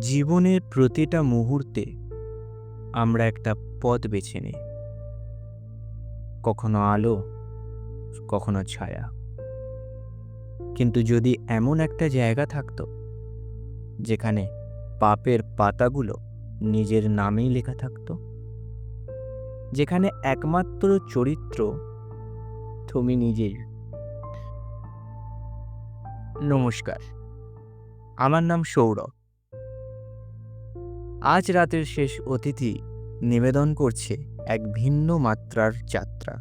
জীবনের প্রতিটা মুহূর্তে আমরা একটা পথ বেছে নিই। কখনো আলো, কখনো ছায়া। কিন্তু যদি এমন একটা জায়গা থাকতো, যেখানে পাপের পাতাগুলো নিজের নামেই লেখা থাকতো, যেখানে একমাত্র চরিত্র তুমি নিজেই। নমস্কার, আমার নাম সৌরভ। আজ রাতের শেষ অতিথি নিবেদন করছে এক ভিন্ন মাত্রার যাত্রা।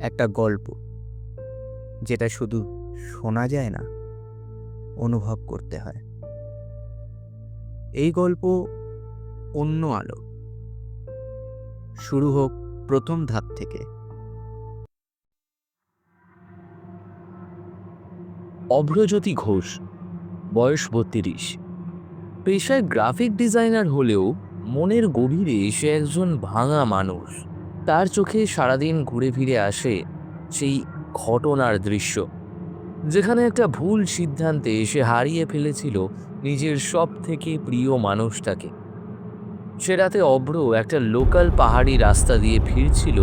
একটা গল্প, যেটা শুধু শোনা যায় না, অনুভব করতে হয়। এই গল্প অন্য আলো। শুরু হোক প্রথম ধাপ থেকে। অভ্রজ্যোতি ঘোষ, বয়স বত্রিশ। পেশায় গ্রাফিক ডিজাইনার হলেও মনের গভীরে সে একজন ভাঙা মানুষ। তার চোখে সারাদিন ঘুরে ফিরে আসে সেই ঘটনার দৃশ্য, যেখানে একটা ভুল সিদ্ধান্তে সে হারিয়ে ফেলেছিল নিজের সব থেকে প্রিয় মানুষটাকে। সে রাতে অভ্র একটা লোকাল পাহাড়ি রাস্তা দিয়ে ফিরছিল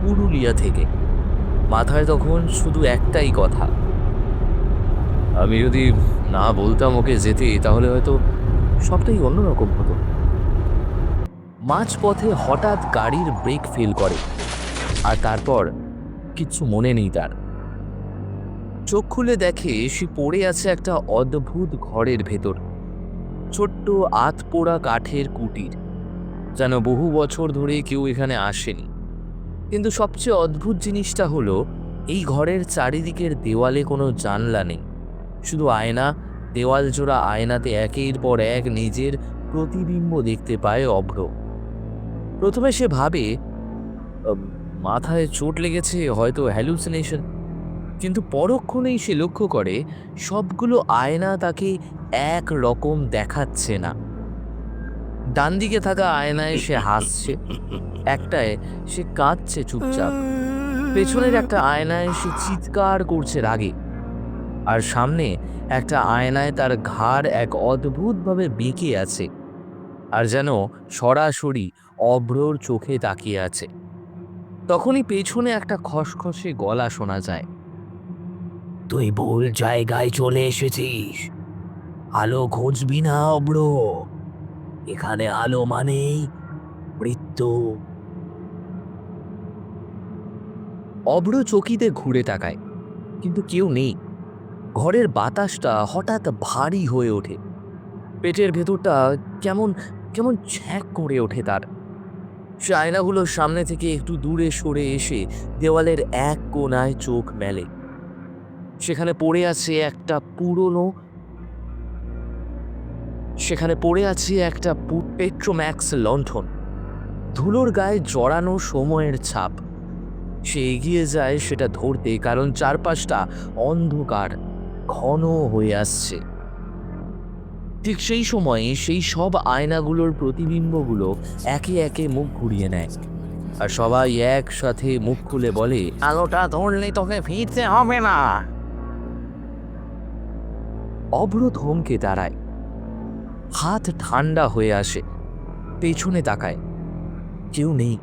পুরুলিয়া থেকে। মাথায় তখন শুধু একটাই কথা, আমি যদি না বলতাম ওকে যেতে, তাহলে হয়তো সবটাই অন্যরকম হতো। মাঝপথে হঠাৎ গাড়ির ব্রেক ফেল করে, আর তারপর কিচ্ছু মনে নেই তার। চোখ খুলে দেখে সে পড়ে আছে একটা অদ্ভুত ঘরের ভেতর, ছোট্ট আত পোড়া কাঠের কুটির, যেন বহু বছর ধরে কেউ এখানে আসেনি। কিন্তু সবচেয়ে অদ্ভুত জিনিসটা হলো, এই ঘরের চারিদিকের দেওয়ালে কোনো জানলা নেই, শুধু আয়না দেওয়াল জোড়া আয়নাতে একের পর এক নিজের প্রতিবিম্ব দেখতে পায় অভ্র। প্রথমে সে ভাবে মাথায় চোট লেগেছে, হয়তো হ্যালুসিনেশন কিন্তু পরক্ষণেই সে লক্ষ্য করে, সবগুলো আয়না তাকে এক রকম দেখাচ্ছে না। ডান দিকে থাকা আয়নায় সে হাসছে, একটায় সে কাঁদছে চুপচাপ। পেছনের একটা আয়নায় সে চিৎকার করছে রাগে। আর সামনে একটা আয়নায় তার ঘাড় এক অদ্ভুতভাবে বেঁকে আছে আর যেন সরাসরি অভ্রর চোখে তাকিয়ে আছে। তখনই পেছনে একটা খসখসে গলা শোনা যায়। তুই ভুল জায়গায় চলে এসেছিস। আলো খুঁজবি না অব্র। এখানে আলো মানেই মৃত্যু। অব্র চকিতে ঘুরে তাকায় কিন্তু কেউ নেই। ঘরের বাতাসটা হঠাৎ ভারী হয়ে ওঠে। পেটের ভেতরটা কেমন কেমন ছ্যাঁক করে ওঠে তার। সে আয়নাগুলোর সামনে থেকে একটু দূরে সরে এসে দেওয়ালের এক কোণায় চোখ মেলে। সেখানে পড়ে আছে একটা পুরনো সেখানে পড়ে আছে একটা পেট্রোম্যাক্স লণ্ঠন। ধুলোর গায়ে জড়ানো সময়ের ছাপ। সে এগিয়ে যায় সেটা ধরতে কারণ চারপাশটা অন্ধকার। ঘন হয়ে আসছে। ঠিক সেই সময়ে সেই সব আয়নাগুলোর প্রতিবিম্বগুলো একে একে মুখ ঘুরিয়ে নেয় আর সবাই একসাথে মুখ খুলে বলে আলোটা ধরলে তোকে ফিরতে হবে না। অভ্র থমকে দাঁড়ায়। হাত ঠান্ডা হয়ে আসে পেছনে তাকায়। কেউ নেই।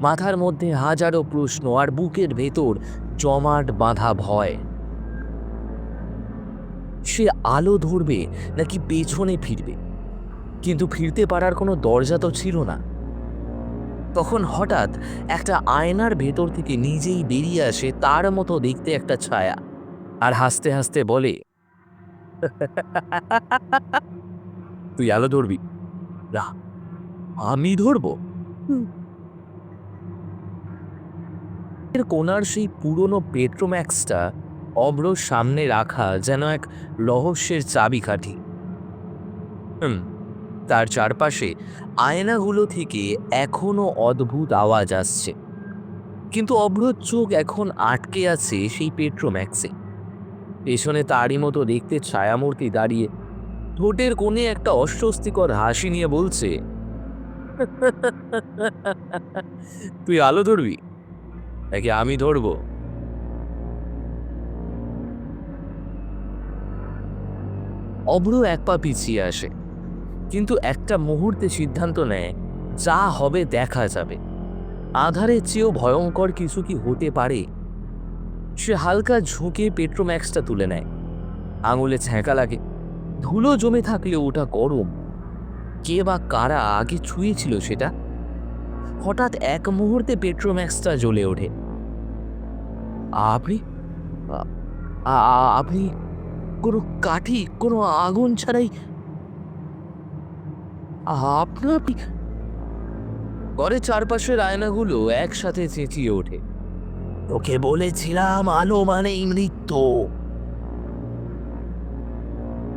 মাথার মধ্যে হাজারো প্রশ্ন আর বুকের ভেতর জমাট বাঁধা ভয়। সে আলো ধরবে নাকি পেছনে ফিরবে? কিন্তু ফিরতে পারার কোনো দরজা তো ছিল না। তখন হঠাৎ একটা আয়নার ভেতর থেকে নিজেই বেরিয়ে আসে তার মতো দেখতে একটা ছায়া আর হাসতে হাসতে বলে, তুই আলো ধরবি। না, আমি ধরবো। কোনার সেই পুরনো পেট্রোম্যাক্সটা অব্রর সামনে রাখা যেন এক রহস্যের চাবিকাঠি হুম তার চারপাশে আয়নাগুলো থেকে এখনও অদ্ভুত আওয়াজ আসছে কিন্তু অভ্রর চোখ এখন আটকে আছে সেই পেট্রোম্যাক্সে পেছনে তারই মতো দেখতে ছায়ামূর্তি দাঁড়িয়ে ঠোঁটের কোণে একটা অস্বস্তিকর হাসি নিয়ে বলছে তুই আলো ধরবি নাকি আমি ধরবো অব্র এক পা পিছিয়ে আসে। কিন্তু একটা মুহূর্তে সিদ্ধান্ত নেয়, যা হবে দেখা যাবে। আধারের চেয়েও ভয়ঙ্কর কিছু কি হতে পারে? সে হালকা ঝুঁকে পেট্রোম্যাক্সটা তুলে নেয়। আঙুলে ছ্যাঁকা লাগে। ধুলো জমে থাকলেও ওটা গরম। কে বা কারা আগে ছুঁয়েছিল সেটা? হঠাৎ এক মুহূর্তে পেট্রোম্যাক্সটা জ্বলে ওঠে। আপনি? আপনি কোনো কাঠি কোনো আগুন ছাড়াই। আপনার আপনি ঘরের চারপাশের আয়নাগুলো একসাথে চেঁচিয়ে ওঠে। তোকে বলেছিলাম আলো মানেই মৃত্যু।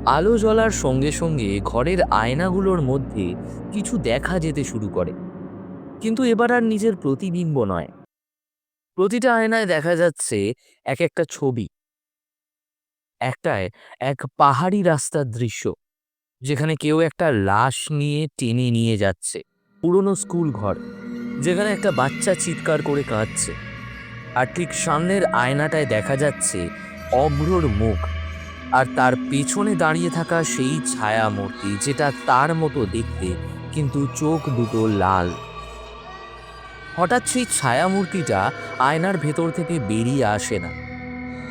আলো জ্বলার সঙ্গে সঙ্গে ঘরের আয়নাগুলোর মধ্যে কিছু দেখা যেতে শুরু করে। কিন্তু এবার আর নিজের প্রতিবিম্ব নয়। প্রতিটা আয়নায় দেখা যাচ্ছে এক একটা ছবি। একটায় এক পাহাড়ি রাস্তার দৃশ্য, যেখানে কেউ একটা লাশ নিয়ে টেনে নিয়ে যাচ্ছে। পুরনো স্কুল ঘর, যেখানে একটা বাচ্চা চিৎকার করে কাঁদছে। আর ঠিক সামনের আয়নাটায় দেখা যাচ্ছে অভ্রর মুখ, আর তার পেছনে দাঁড়িয়ে থাকা সেই ছায়া মূর্তি যেটা তার মতো দেখতে কিন্তু চোখ দুটো লাল। হঠাৎ সেই ছায়া মূর্তিটা আয়নার ভেতর থেকে বেরিয়ে আসে না।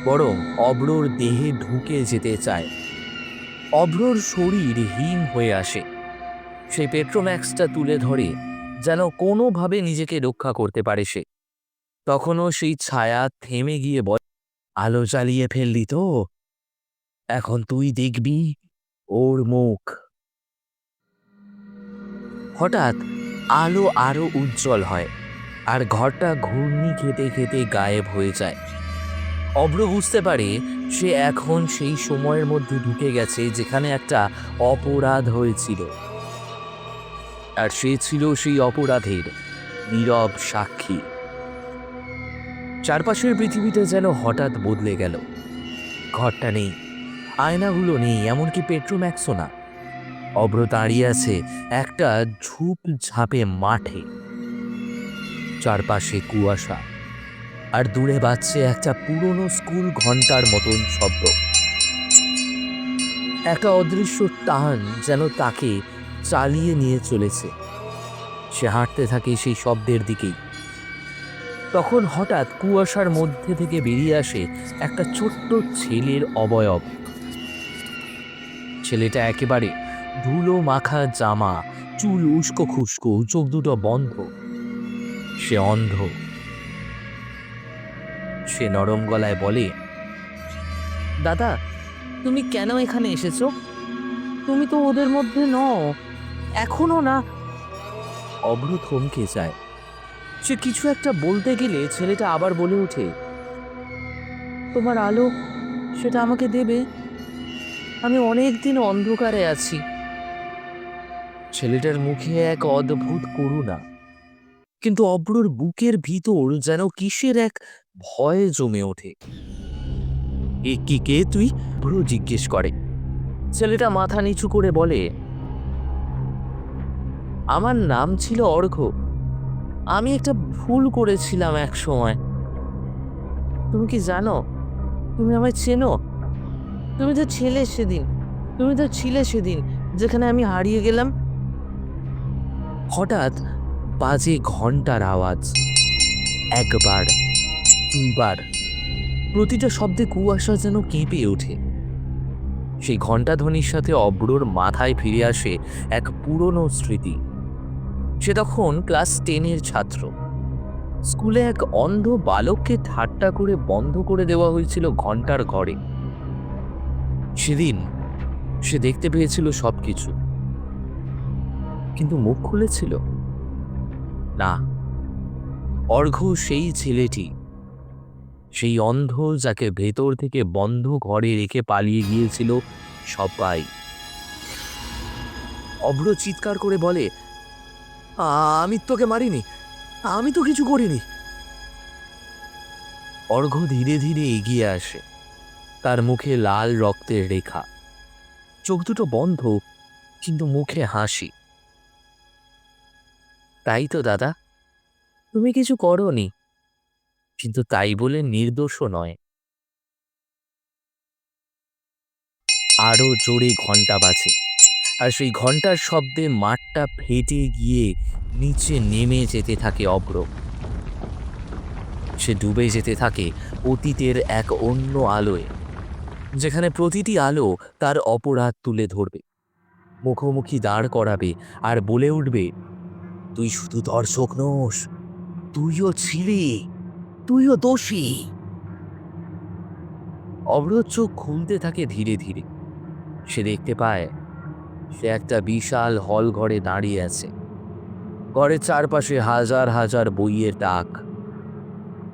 বরং অব্রর দেহে ঢুকে যেতে চায়। অব্রর শরীর হীন হয়ে আসে। সেই পেট্রোম্যাক্সটা তুলে ধরে, যেন কোনোভাবে নিজেকে রক্ষা করতে পারে সে। তখনও সেই ছায়া থেমে গিয়ে বল, আলো জ্বালিয়ে ফেললি তো। এখন তুই দেখবি ওর মুখ। হঠাৎ আলো আরও উজ্জ্বল হয়, আর ঘরটা ঘূর্ণি খেতে খেতে গায়েব হয়ে যায়। অব্র বুঝতে পারে সে এখন সেই সময়ের মধ্যে ঢুকে গেছে যেখানে একটা অপরাধ হয়েছিল। আর সে ছিল সেই অপরাধের নীরব সাক্ষী। চারপাশের পৃথিবীটা যেন হঠাৎ বদলে গেল। ঘরটা নেই, আয়নাগুলো নেই, এমনকি পেট্রোম্যাক্সও না। অব্র দাঁড়িয়ে আছে একটা ঝুপ ঝাপে মাঠে। চারপাশে কুয়াশা। আর দূরে বাজছে একটা পুরনো স্কুল ঘণ্টার মতন শব্দ। একটা অদৃশ্য টান যেন তাকে চালিয়ে নিয়ে চলেছে। সে হাঁটতে থাকে সেই শব্দের দিকেই। তখন হঠাৎ কুয়াশার মধ্যে থেকে বেরিয়ে আসে একটা ছোট্ট ছেলের অবয়ব। ছেলেটা একেবারে ধুলো মাখা জামা, চুল উস্কো খুস্কো, চোখ দুটো বন্ধ। সে অন্ধ। সে নরম গলায় বলে দাদা তুমি কেন এখানে এসেছ? তুমি তো ওদের মধ্যে নও এখনও না। অভ্র থমকে যায়। সে কিছু একটা বলতে গেলে ছেলেটা আবার বলে ওঠে তোমার আলো সেটা আমাকে দেবে। আমি অনেক দিন অন্ধকারে আছি। ছেলেটার মুখে এক অদ্ভুত করুণা কিন্তু অব্রর বুকের ভিতর যেন কিসের এক ভয় জমে ওঠে। এ কি কে তুই? ভ্রু জিজ্ঞেস করে। ছেলেটা মাথা নিচু করে বলে, আমার নাম ছিল অর্ঘ। আমি একটা ভুল করেছিলাম এক সময়। তুমি কি জানো? তুমি আমায় চেনো? তুমি তো ছিলে সেদিন। তুমি তো ছিলে সেদিন, যেখানে আমি হারিয়ে গেলাম। হঠাৎ বাজে ঘণ্টার আওয়াজ। একবার দুইবার। প্রতিটা শব্দে কুয়াশা যেন কেঁপে ওঠে। সেই ঘণ্টা ধ্বনির সাথে অব্রর মাথায় ফিরে আসে এক পুরনো স্মৃতি। সে তখন ক্লাস টেনের ছাত্র। স্কুলে এক অন্ধ বালককে ঠাট্টা করে বন্ধ করে দেওয়া হয়েছিল ঘণ্টার ঘরে। সেদিন সে দেখতে পেয়েছিল সব কিছু কিন্তু মুখ খুলেছিল। না অর্ঘ সেই ছেলেটি। সেই অন্ধ যাকে ভেতর থেকে বন্ধ ঘরে রেখে পালিয়ে গিয়েছিল সবাই। অভ্র চিৎকার করে বলে আমি তোকে মারিনি, আমি তো কিছু করিনি। অর্ঘ ধীরে ধীরে এগিয়ে আসে, তার মুখে লাল রক্তের রেখা। চোখ দুটো বন্ধ, কিন্তু মুখে হাসি। তাই তো দাদা, তুমি কিছু করনি। কিন্তু তাই বলে নির্দোষও নয়। আরও জোরে ঘণ্টা বাজে। আর সেই ঘণ্টার শব্দে মাঠটা ফেটে গিয়ে নিচে নেমে যেতে থাকে অব্র সে ডুবে যেতে থাকে অতীতের এক অন্য আলোয়, যেখানে প্রতিটি আলো তার অপরাধ তুলে ধরবে, মুখোমুখি দাঁড় করাবে আর বলে উঠবে, তুই শুধু দর্শক নোস, তুইও ছিলি। তুইও দোষী। অবরোধ চোখ খুলতে থাকে ধীরে ধীরে। সে দেখতে পায়, সে একটা বিশাল হল ঘরে দাঁড়িয়ে আছে। ঘরের চারপাশে হাজার হাজার বইয়ের তাক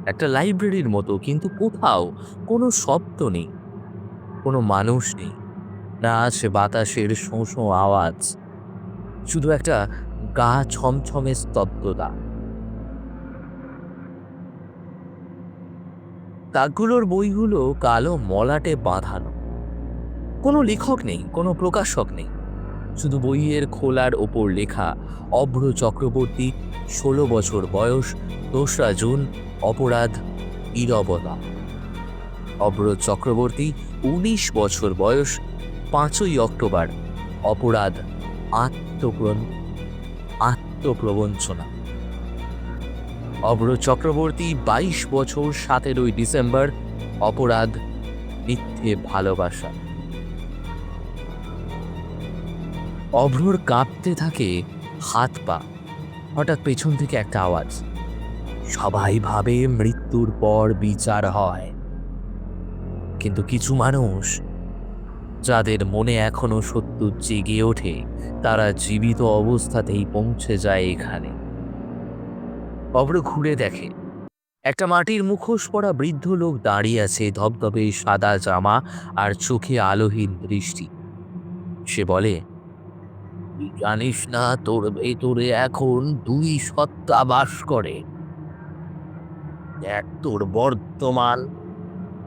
একটা লাইব্রেরির মতো, কিন্তু কোথাও কোনো শব্দ নেই, কোনো মানুষ নেই। না আছে বাতাসের শোঁ শোঁ আওয়াজ, শুধু একটা গা ছমছমে স্তব্ধতা। তাকগুলোর বইগুলো কালো মলাটে বাঁধানো। কোনো লেখক নেই, কোনো প্রকাশক নেই। শুধু বইয়ের খোলার ওপর লেখা অভ্র চক্রবর্তী, ষোলো বছর বয়স, দোসরা জুন, অপরাধ ইরবতা অভ্র চক্রবর্তী, উনিশ বছর বয়স, পাঁচই অক্টোবর, অপরাধ, আত্মপ্রণ, আত্মপ্রবঞ্চনা। অভ্র চক্রবর্তী বাইশ বছর সতেরোই ডিসেম্বর, অপরাধ, মিথ্যে ভালোবাসা। অভ্রর কাঁপতে থাকে, হাত পা, হঠাৎ পেছন থেকে একটা আওয়াজ। সবাই ভাবে মৃত্যুর পর বিচার হয়। কিন্তু কিছু মানুষ, যাদের মনে এখনও সত্য জেগে ওঠে, তারা জীবিত অবস্থাতেই পৌঁছে যায় এখানে। অব্র ঘুরে দেখে। একটা মাটির মুখোশ পরা বৃদ্ধ লোক দাঁড়িয়ে আছে ধবধবে সাদা জামা আর চোখে আলোহীন দৃষ্টি। সে বলে জানিস না, তোর ভেতরে এখন দুই সত্তা বাস করে। এক তোর বর্তমান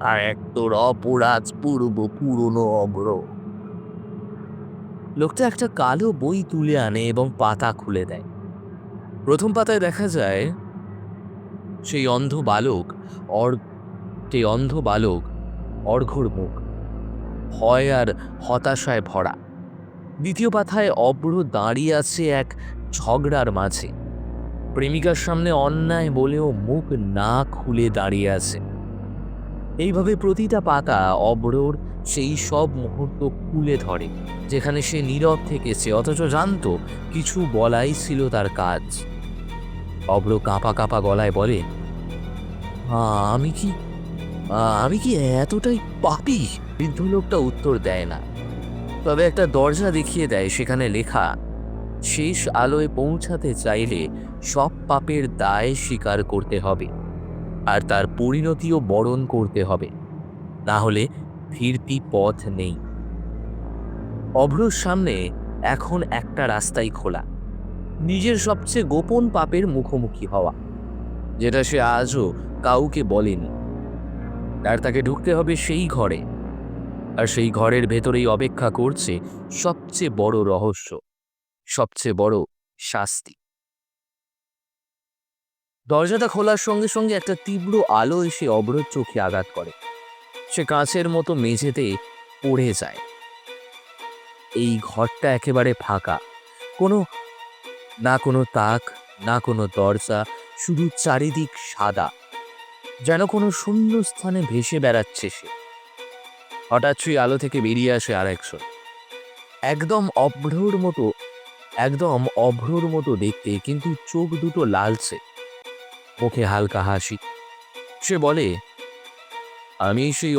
আর এক তোর অপরাধ পূর্ব পুরনো অব্র লোকটা একটা কালো বই তুলে আনে এবং পাতা খুলে দেয়। প্রথম পাতায় দেখা যায়, সেই অন্ধ বালক, অর, সেই অন্ধ বালক অর্ঘর মুখ, ভয় আর হতাশায় ভরা। দ্বিতীয় পাতায় অব্র দাঁড়িয়ে আছে এক ঝগড়ার মাঝে। প্রেমিকার সামনে অন্যায় বলেও মুখ না খুলে দাঁড়িয়ে আছে। এইভাবে প্রতিটা পাতা অব্রর সেই সব মুহূর্ত খুলে ধরে, যেখানে সে নীরব থেকেছে, অথচ জানতো কিছু বলাই ছিল তার কাজ। অব্র কাঁপা কাঁপা গলায় বলে "আ, আমি কি আমি কি এতটাই পাপি? বৃদ্ধ লোকটা উত্তর দেয় না। তবে একটা দরজা দেখিয়ে দেয় সেখানে লেখা শেষ আলোয় পৌঁছাতে চাইলে সব পাপের দায় স্বীকার করতে হবে আর তার পরিণতিও বরণ করতে হবে। না হলে ফিরতি পথ নেই। অভ্রর সামনে এখন একটা রাস্তাই খোলা। নিজের সবচেয়ে গোপন পাপের মুখোমুখি হওয়া, যেটা সে আজও কাউকে বলেনি। আর তাকে ঢুকতে হবে সেই ঘরে। আর সেই ঘরের ভেতরেই অপেক্ষা করছে সবচেয়ে বড় রহস্য, সবচেয়ে বড় শাস্তি। দরজাটা খোলার সঙ্গে সঙ্গে একটা তীব্র আলো এসে অবরোধ চোখে আঘাত করে। সে কাঁচের মতো মেঝেতে পড়ে যায়। এই ঘরটা একেবারে ফাঁকা, কোনো না কোনো তাক, না কোনো দরজা, শুধু চারিদিক সাদা। যেন কোনো শূন্য স্থানে ভেসে বেড়াচ্ছে সে। হঠাৎ সেই আলো থেকে বেরিয়ে আসে আর একজন একদম অভ্রর মতো, একদম অভ্রর মতো দেখতে, কিন্তু চোখ দুটো লালচে মুখে হালকা হাসি। সে বলে, আমি সেই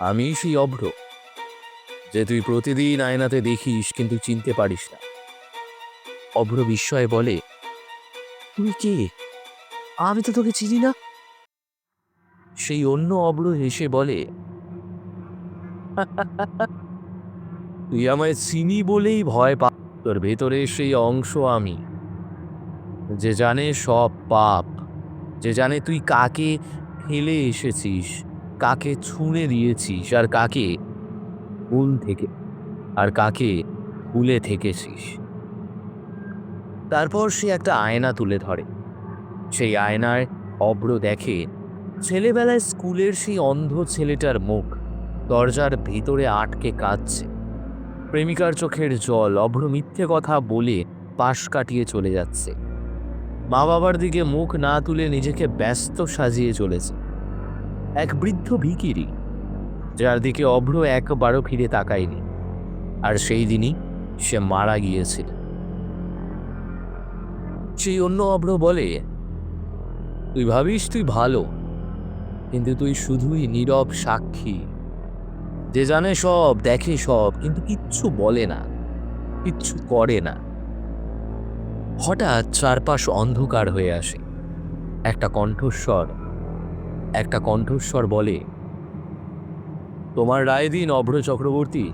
আমি সেই অভ্র। যে তুই প্রতিদিন আয়নাতে দেখিস, কিন্তু চিনতে পারিস না। অভ্র বিস্ময়ে বলে তুই কে? আমি তো তোকে চিনি না। সেই অন্য অভ্র হেসে বলে, তুই আমায় চিনি বলেই ভয় পা তোর ভেতরে সেই অংশ আমি। যে জানে সব পাপ, যে জানে তুই কাকে ফেলে এসেছিস, কাকে ছুঁড়ে দিয়েছিস, আর কাকে ভুল থেকে, আর কাকে ভুলে থেকেছিস। তারপর সে একটা আয়না তুলে ধরে। সেই আয়নায় অব্র দেখে ছেলেবেলায় স্কুলের সেই অন্ধ ছেলেটার মুখ দরজার ভিতরে আটকে কাঁদছে। প্রেমিকার চোখের জল অভ্র মিথ্যে কথা বলে পাশ কাটিয়ে চলে যাচ্ছে। মা বাবার দিকে মুখ না তুলে নিজেকে ব্যস্ত সাজিয়ে চলেছে। এক বৃদ্ধ ভিকিরি, যার দিকে অভ্র একবারও ফিরে তাকায়নি। আর সেই দিনই সে মারা গিয়েছিল। সেই অন্য অভ্র বলে, তুই ভাবিস তুই ভালো, কিন্তু তুই শুধুই নীরব সাক্ষী। যে জানে সব, দেখে সব, কিন্তু কিচ্ছু বলে না, কিচ্ছু করে না। হঠাৎ চারপাশ অন্ধকার হয়ে আসে। একটা কণ্ঠস্বর একটা কণ্ঠস্বর বলে, তোমার রায় দিন, অভ্র চক্রবর্তী।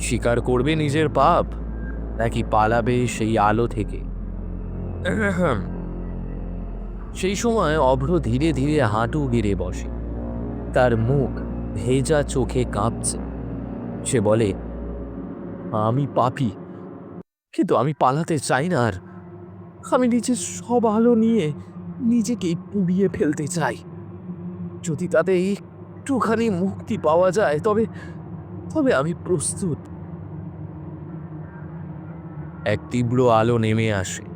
স্বীকার করবে নিজের পাপ, নাকি পালাবে সেই আলো থেকে? সেই সময় অভ্র ধীরে ধীরে হাঁটু গেড়ে বসে। তার মুখ ভেজা চোখে কাঁপছে। সে বলে, আমি পাপি, কিন্তু আমি পালাতে চাই না আর। আমি নিজের সব আলো নিয়ে নিজেকে পুড়িয়ে ফেলতে চাই। যদি তাতে একটুখানি মুক্তি পাওয়া যায়, তবে তবে আমি প্রস্তুত এক তীব্র আলো নেমে আসে।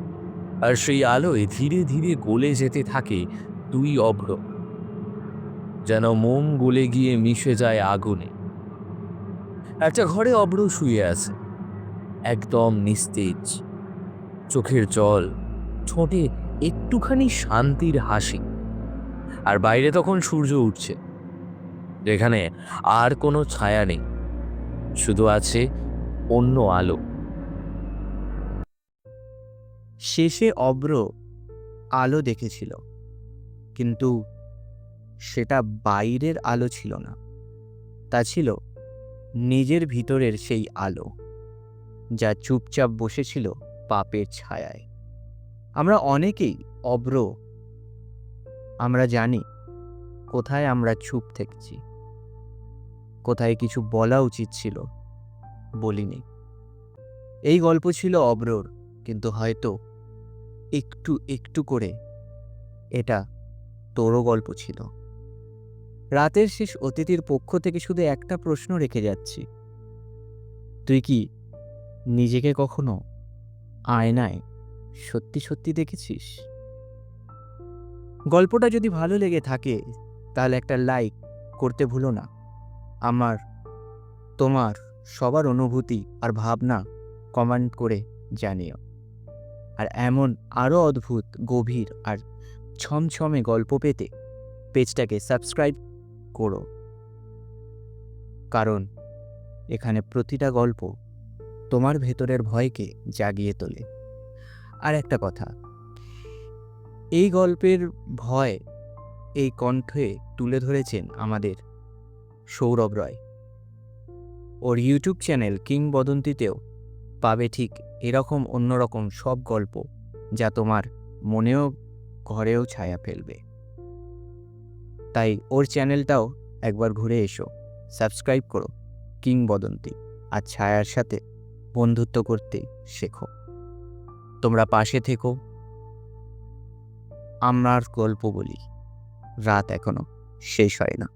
আর সেই আলোয় ধীরে ধীরে গলে যেতে থাকে দুই অভ্র। যেন মোম গলে গিয়ে মিশে যায় আগুনে। একটা ঘরে অভ্র শুয়ে আছে। একদম নিস্তেজ। চোখের জল, ঠোঁটে একটুখানি শান্তির হাসি। আর বাইরে তখন সূর্য উঠছে। যেখানে আর কোনো ছায়া নেই। শুধু আছে অন্য আলো। শেষে অব্র আলো দেখেছিল, কিন্তু সেটা বাইরের আলো ছিল না। তা ছিল নিজের ভিতরের সেই আলো, যা চুপচাপ বসেছিল পাপের ছায়ায়। আমরা অনেকেই অব্র, আমরা জানি কোথায় আমরা চুপ থেকেছি, কোথায় কিছু বলা উচিত ছিল বলিনি। এই গল্প ছিল অব্রর, কিন্তু হয়তো একটু একটু করে। এটা তোরও গল্প ছিল। রাতের শেষ অতিথির পক্ষ থেকে শুধু একটা প্রশ্ন রেখে যাচ্ছি। তুই কি নিজেকে কখনো আয়নায় সত্যি সত্যি দেখেছিস? গল্পটা যদি ভালো লেগে থাকে, তাহলে একটা লাইক করতে ভুলো না। আমার, তোমার সবার অনুভূতি আর ভাবনা কমেন্ট করে জানিও। আর এমন আরও অদ্ভুত, গভীর আর ছমছমে গল্প পেতে পেজটাকে সাবস্ক্রাইব করো। কারণ এখানে প্রতিটা গল্প তোমার ভেতরের ভয়কে জাগিয়ে তোলে। আর একটা কথা, এই গল্পের ভয় এই কণ্ঠে তুলে ধরেছেন আমাদের সৌরভ রয়। ওর ইউটিউব চ্যানেল কিংবদন্তিতেও পাবে ঠিক এরকম অন্যরকম সব গল্প যা তোমার মনেও ঘরেও ছায়া ফেলবে। তাই ওর চ্যানেলটাও একবার ঘুরে এসো, সাবস্ক্রাইব করো, কিংবদন্তি আর ছায়ার সাথে বন্ধুত্ব করতে শেখো। তোমরা পাশে থেকো। আমার গল্প বলি, রাত এখনও শেষ হয় না।